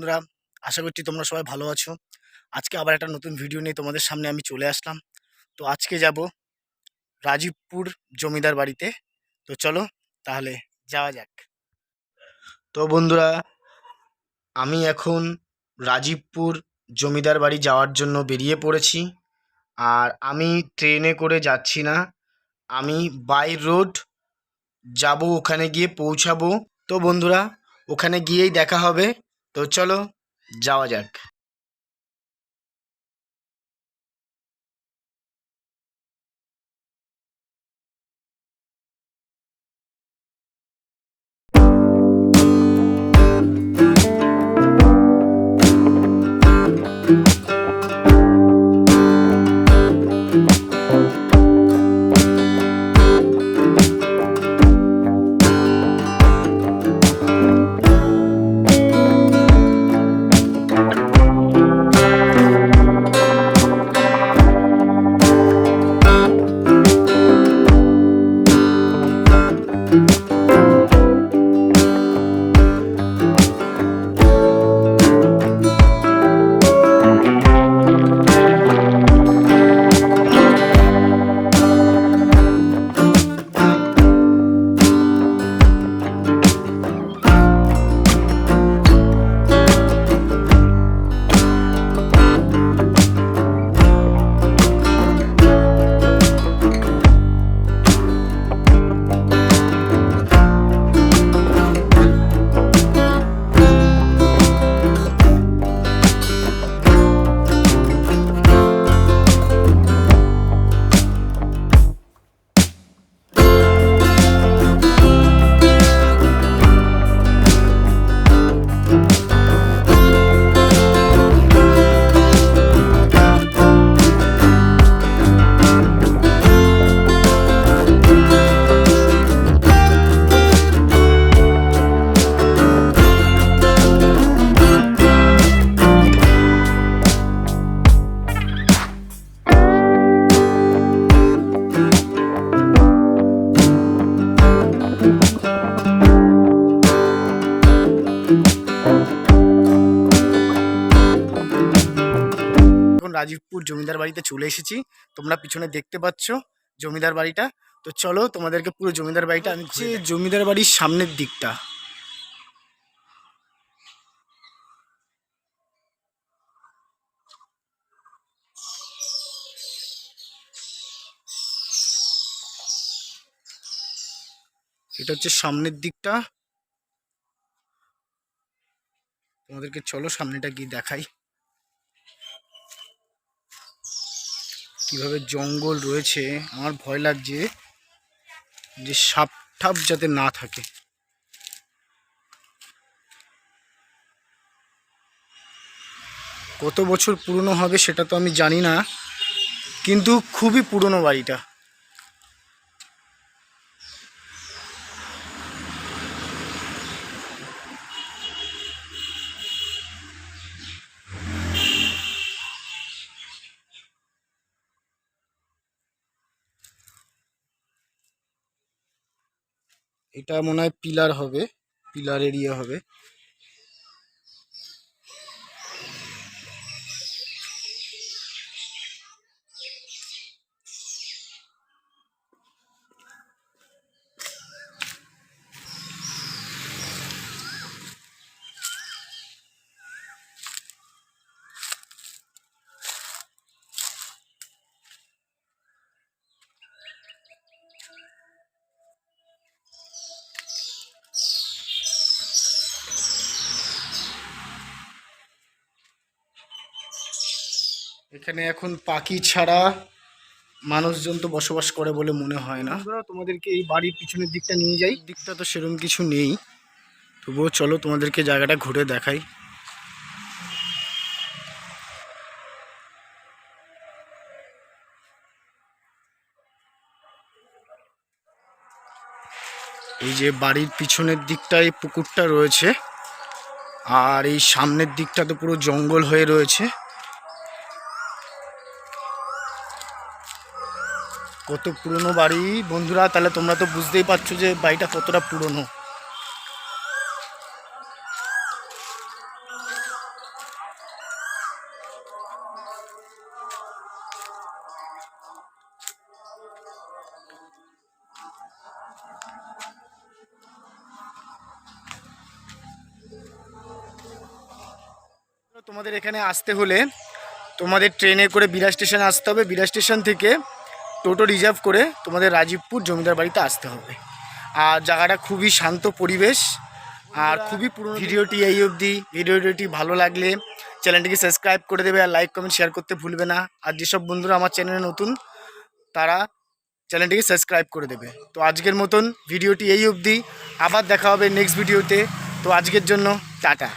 বন্ধুরা, আশা করছি তোমরা সবাই ভালো আছো। আজকে আবার একটা নতুন ভিডিও নিয়ে তোমাদের সামনে আমি চলে আসলাম। তো আজকে যাব রাজীবপুর জমিদার বাড়িতে। তো চলো তাহলে যাওয়া যাক। তো বন্ধুরা, আমি এখন রাজীবপুর জমিদার বাড়ি যাওয়ার জন্য বেরিয়ে পড়েছি। আর আমি ট্রেনে করে যাচ্ছি না। আমি বাই রোড যাব, ওখানে গিয়ে পৌঁছাবো। তো বন্ধুরা, ওখানে গিয়েই দেখা হবে। তো চলো যাওয়া যাক। এখন রাজীবপুর জমিদার বাড়িতে চলে এসেছি। তোমরা পিছনে দেখতে পাচ্ছ জমিদার বাড়িটা। তো চলো তোমাদেরকে পুরো জমিদার বাড়িটা হচ্ছে জমিদার বাড়ির সামনের দিকটা। এটা হচ্ছে সামনের দিকটা। তোমাদেরকে চলো সামনেটা গিয়ে দেখাই। কীভাবে জঙ্গল রয়েছে, আমার ভয় লাগছে যে সাপ ঠাপ যাতে না থাকে। কত বছর পুরনো হবে সেটা তো আমি জানি না, কিন্তু খুবই পুরনো বাড়িটা। এটা মনে হয় পিলার হবে পিলার এরিয়া হবে। এখানে এখন পাখি ছাড়া মানুষজন তো বসবাস করে বলে মনে হয় না। তোমাদেরকে এই বাড়ির পিছনের দিকটা নিয়ে যাই। দিকটা তো সেরকম কিছু নেই। তবুও চলো তোমাদেরকে জায়গাটা ঘুরে দেখাই। এই যে বাড়ির পিছনের দিকটায় পুকুরটা রয়েছে। আর এই সামনের দিকটা তো পুরো জঙ্গল হয়ে রয়েছে। কত পুরনো বাড়ি? বন্ধুরা, তাহলে তোমরা তো বুঝতেই পারছ যে বাড়িটা কতটা পুরনো। তোমাদের এখানে আসতে হলে তোমাদের ট্রেনে করে বিরা স্টেশন আসতে হবে। বিরা স্টেশন থেকে টোটো রিজার্ভ করে তোমাদের রাজীবপুর জমিদার বাড়িতে আসতে হবে। আর জায়গাটা খুবই শান্ত পরিবেশ। আর খুবই পুরনো ভিডিওটি এই অবধি। ভিডিওটি ভালো লাগলে চ্যানেলটিকে সাবস্ক্রাইব করে দেবে আর লাইক কমেন্ট শেয়ার করতে ভুলবে না। আর যেসব বন্ধুরা আমার চ্যানেলে নতুন তারা চ্যানেলটিকে সাবস্ক্রাইব করে দেবে। তো আজকের মতন ভিডিওটি এই অবধি। আবার দেখা হবে নেক্সট ভিডিওতে। তো আজকের জন্য টাটা।